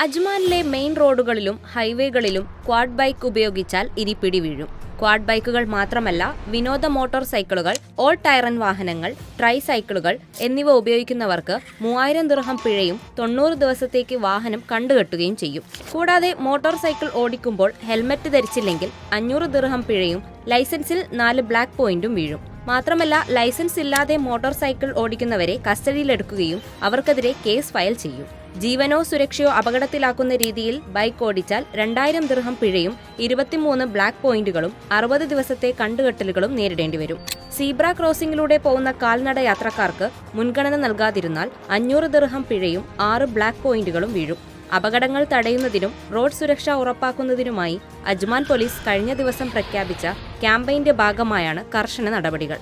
അജ്മാനിലെ main റോഡുകളിലും ഹൈവേകളിലും quad bike ഉപയോഗിച്ചാൽ ഇരിപ്പിടി വീഴും ക്വാഡ് ബൈക്കുകൾ മാത്രമല്ല വിനോദ മോട്ടോർ സൈക്കിളുകൾ ഓൾ ടയറൻ വാഹനങ്ങൾ ട്രൈ സൈക്കിളുകൾ എന്നിവ ഉപയോഗിക്കുന്നവർക്ക് മൂവായിരം ദിർഹം പിഴയും തൊണ്ണൂറ് ദിവസത്തേക്ക് വാഹനം കണ്ടുകെട്ടുകയും ചെയ്യും. കൂടാതെ മോട്ടോർ സൈക്കിൾ ഓടിക്കുമ്പോൾ ഹെൽമറ്റ് ധരിച്ചില്ലെങ്കിൽ അഞ്ഞൂറ് ദിർഹം പിഴയും ലൈസൻസിൽ നാല് ബ്ലാക്ക് പോയിന്റും വീഴും. മാത്രമല്ല ലൈസൻസ് ഇല്ലാതെ മോട്ടോർ സൈക്കിൾ ഓടിക്കുന്നവരെ കസ്റ്റഡിയിലെടുക്കുകയും അവർക്കെതിരെ കേസ് ഫയൽ ചെയ്യും. ജീവനോ സുരക്ഷയോ അപകടത്തിലാക്കുന്ന രീതിയിൽ ബൈക്ക് ഓടിച്ചാൽ രണ്ടായിരം ദൃഹം പിഴയും ഇരുപത്തിമൂന്ന് ബ്ലാക്ക് പോയിന്റുകളും അറുപത് ദിവസത്തെ കണ്ടുകെട്ടലുകളും നേരിടേണ്ടി വരും. സീബ്ര ക്രോസിംഗിലൂടെ പോകുന്ന കാൽനട യാത്രക്കാർക്ക് മുൻഗണന നൽകാതിരുന്നാൽ അഞ്ഞൂറ് ദൃഹം പിഴയും ആറ് ബ്ലാക്ക് പോയിന്റുകളും വീഴും. അപകടങ്ങൾ തടയുന്നതിനും റോഡ് സുരക്ഷ ഉറപ്പാക്കുന്നതിനുമായി അജ്മാൻ പോലീസ് കഴിഞ്ഞ ദിവസം പ്രഖ്യാപിച്ച ക്യാമ്പയിന്റെ ഭാഗമായാണ് കർശന നടപടികൾ.